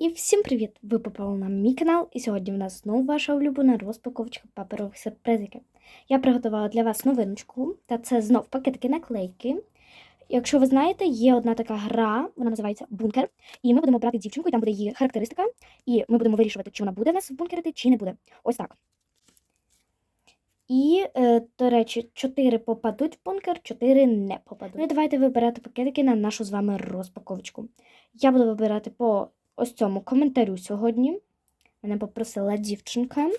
І всім привіт! Ви попали на мій канал, і сьогодні в нас знову ваша улюблена розпаковочка паперових сюрпризиків. Я приготувала для вас новиночку, та це знов пакетики наклейки. Якщо ви знаєте, є одна така гра, вона називається Бункер. І ми будемо брати дівчинку, і там буде її характеристика, і ми будемо вирішувати, чи вона буде в нас бункерити, чи не буде. Ось так. І, е, до речі, 4 попадуть в бункер, 4 не попадуть. Ну і давайте вибирати пакетики на нашу з вами розпаковочку. Я буду вибирати по ось цьому коментарю сьогодні. Мене попросила дівчинка.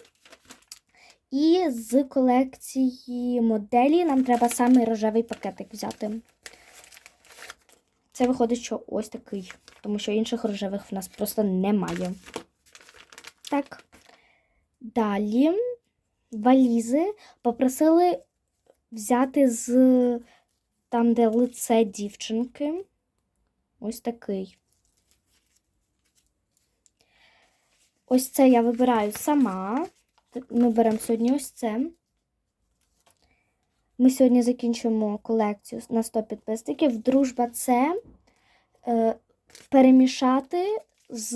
І з колекції моделі нам треба саме рожевий пакетик взяти. Це виходить, що ось такий, тому що інших рожевих в нас просто немає. Так. Далі валізи попросили взяти з там, де лице дівчинки. Ось такий. Ось це я вибираю сама. Ми беремо сьогодні ось це. Ми сьогодні закінчуємо колекцію на 100 підписників. Дружба це е, перемішати з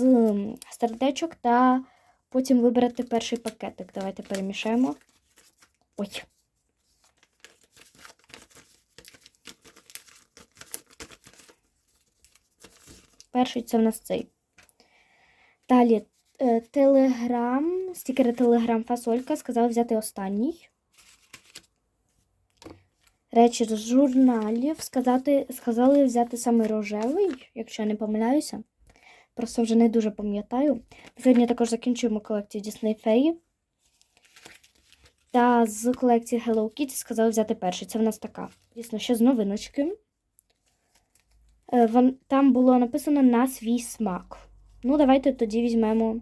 сердечок та потім вибрати перший пакетик. Давайте перемішаємо. Ой. Перший це в нас цей. Далі Телеграм, стікери Телеграм фасолька сказали взяти останній. Речі з журналів сказати, сказали взяти саме рожевий, якщо я не помиляюся. Просто вже не дуже пам'ятаю. Сьогодні також закінчуємо колекцію Disney Fairy. Та з колекції Hello Kitty сказали взяти перший. Це в нас така. Дійсно, ще з новиночки. Е, Там було написано на свій смак. Ну, давайте тоді візьмемо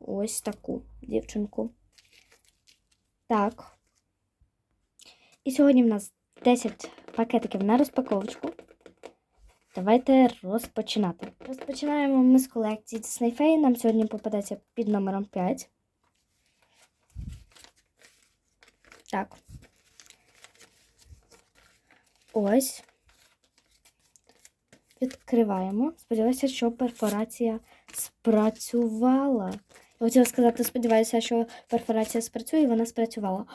ось таку дівчинку. Так. І сьогодні в нас 10 пакетиків на розпаковочку. Давайте розпочинати. Розпочинаємо ми з колекції Disney Fairy. Нам сьогодні попадеться під номером 5. Так. Ось. Відкриваємо. Сподіваюся, що перфорація спрацювала. Я хотіла сказати, сподіваюся, що перфорація спрацює, і вона спрацювала.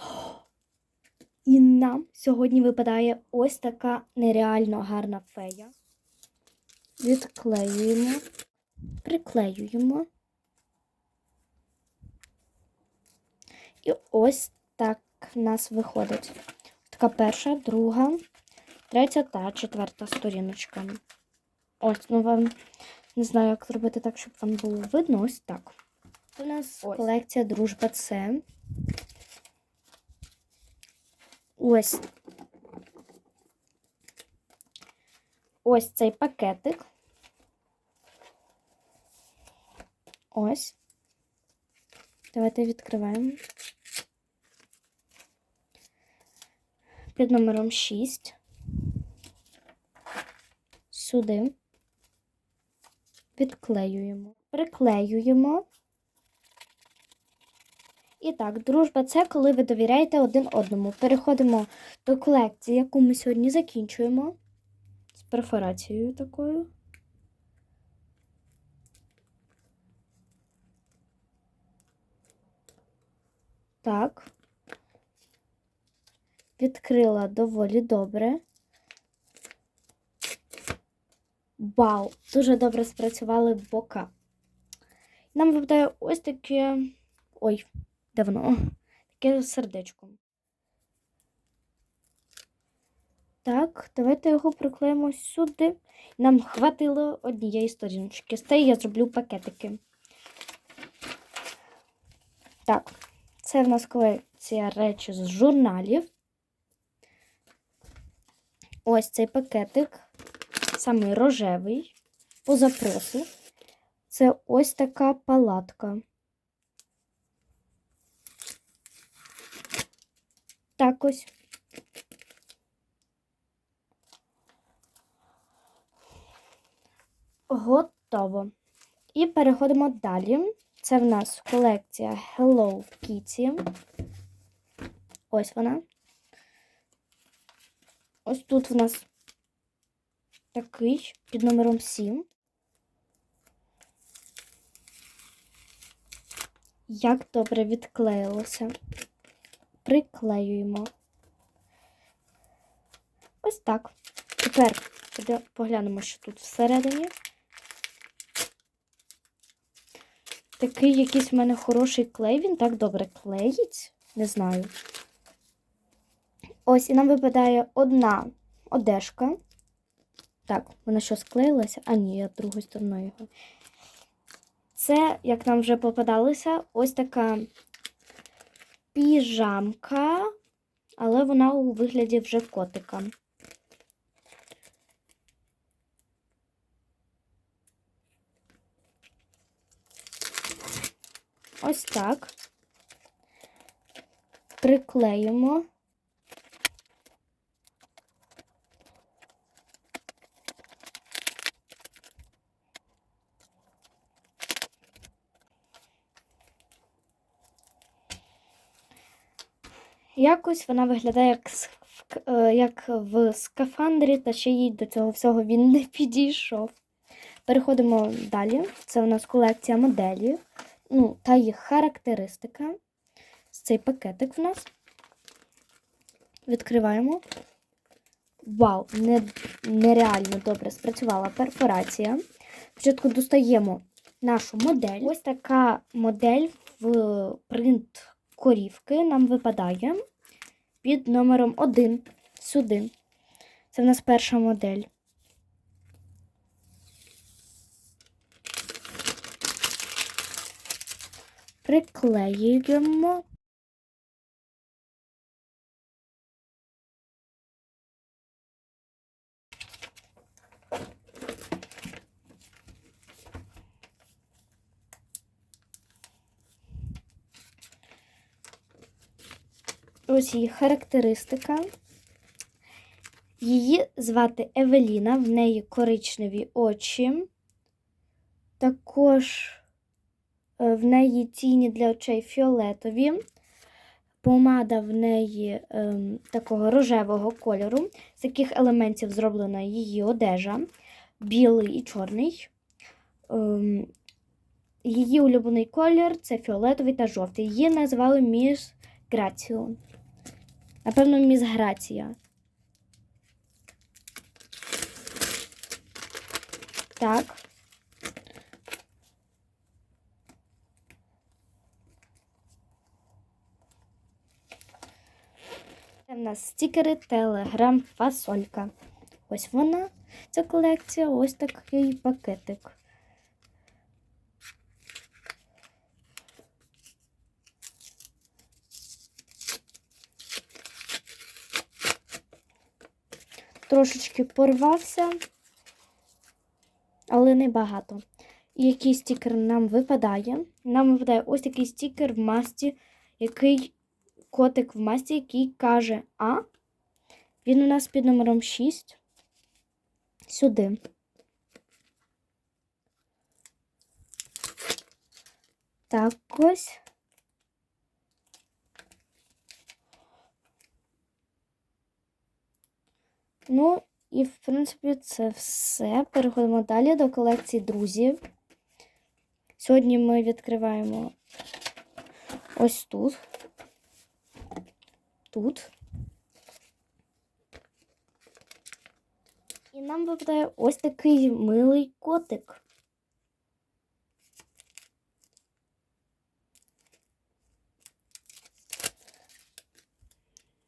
І нам сьогодні випадає ось така нереально гарна фея. Відклеюємо, приклеюємо. І ось так в нас виходить. Така перша, друга, третя та четверта сторіночка. Ось, ну вам не знаю, як зробити так, щоб вам було видно. Ось так. У нас Ось. колекція Дружба Це. Ось. Ось цей пакетик. Ось. Давайте відкриваємо. Під номером 6. Сюди. Відклеюємо. Приклеюємо. І так, дружба це коли ви довіряєте один одному. Переходимо до колекції, яку ми сьогодні закінчуємо. З перфорацією такою. Так. Відкрила доволі добре. Вау! Дуже добре спрацювали бока. Нам випадає ось таке. Ой, де воно? Таке сердечко. Так, давайте його приклеїмо сюди. Нам хватило однієї сторіночки. З цієї я зроблю пакетики. Так, це в нас колекція речі з журналів. Ось цей пакетик, самий рожевий, по запросу. Це ось така палатка. Так ось. Готово. І переходимо далі. Це в нас колекція Hello Kitty. Ось вона. Ось тут в нас такий під номером 7. як добре відклеїлося. Приклеюємо. Ось так. Тепер поглянемо, що тут всередині. Такий якийсь в мене хороший клей, він так добре клеїть. Не знаю. Ось, і нам випадає одна одежка. Так, вона що склеїлася? А ні, я другою стороною його. Це, як нам вже попадалося, ось така піжамка, але вона у вигляді вже котика. Ось так. Приклеїмо. Якось вона виглядає як, е, як в скафандрі, та ще їй до цього всього він не підійшов. Переходимо далі. Це у нас колекція моделів. Ну, та їх характеристика. Цей пакетик в нас. Відкриваємо. Вау, не, нереально добре спрацювала перфорація. Спочатку достаємо нашу модель. Ось така модель в принт корівки нам випадає під номером 1 сюди. Це в нас перша модель. Приклеюємо. Ось її характеристика. Її звати Евеліна, в неї коричневі очі. Також е, в неї тіні для очей фіолетові. Помада в неї ем, такого рожевого кольору. З яких елементів зроблена її одежа, білий і чорний. Ем, її улюблений колір це фіолетовий та жовтий. Її назвали Міс Граціон. Напевно, міс Грація. Так. Це в нас стікери Telegram фасолька. Ось вона, ця колекція, ось такий пакетик. Трошечки порвався, але не багато. І який стікер нам випадає? Нам випадає ось такий стікер в масті, який котик в масті, який каже А. Він у нас під номером 6. Сюди. Так ось. Ну, і, в принципі, це все. Переходимо далі до колекції друзів. Сьогодні ми відкриваємо ось тут. Тут. І нам випадає ось такий милий котик.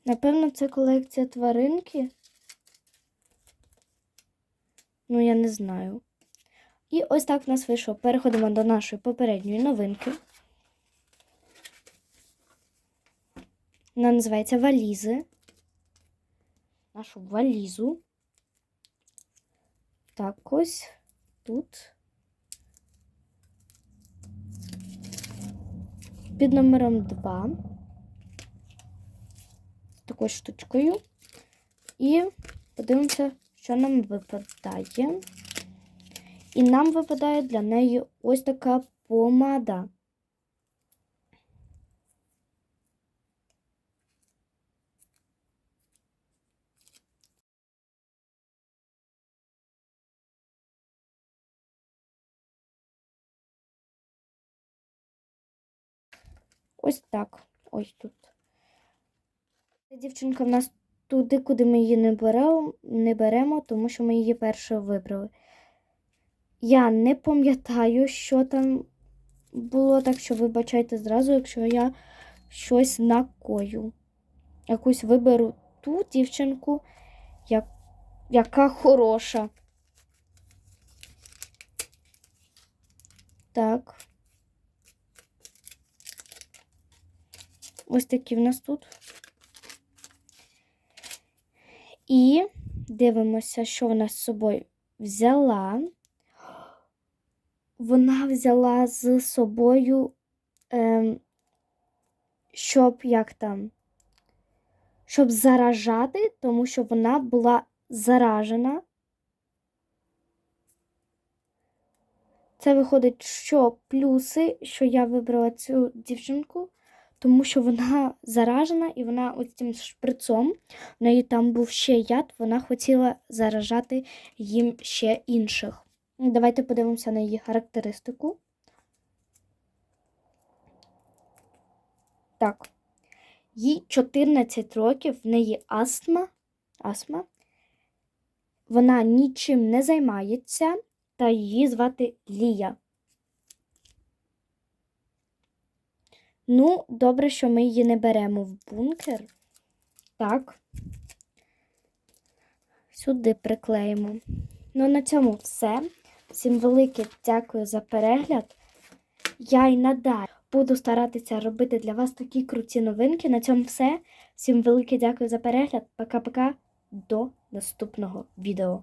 Напевно, це колекція тваринки. Ну, я не знаю. І ось так в нас вийшло. Переходимо до нашої попередньої новинки. Вона називається валізи. Нашу валізу. Так ось тут. Під номером 2. Такою штучкою. І подивимося, що нам випадає. І нам випадає для неї ось така помада. Ось так. Ось тут. Дівчинка в нас туди, куди ми її не беремо, не беремо, тому що ми її першою вибрали. Я не пам'ятаю, що там було, так що вибачайте зразу, якщо я щось накою. Якусь виберу ту дівчинку, як, яка хороша. Так. Ось такі в нас тут. І дивимося, що вона з собою взяла. Вона взяла з собою, ем, щоб як там, щоб заражати, тому що вона була заражена. Це виходить, що плюси, що я вибрала цю дівчинку, тому що вона заражена і вона ось цим шприцом, в неї там був ще яд, вона хотіла заражати їм ще інших. Ну, Давайте подивимося на її характеристику. Так. Їй 14 років, в неї астма. астма. Вона нічим не займається, та її звати Лія. Ну, добре, що ми її не беремо в бункер. Так. Сюди приклеїмо. Ну, на цьому все. Всім велике дякую за перегляд. Я й надалі буду старатися робити для вас такі круті новинки. На цьому все. Всім велике дякую за перегляд. Пока-пока. До наступного відео.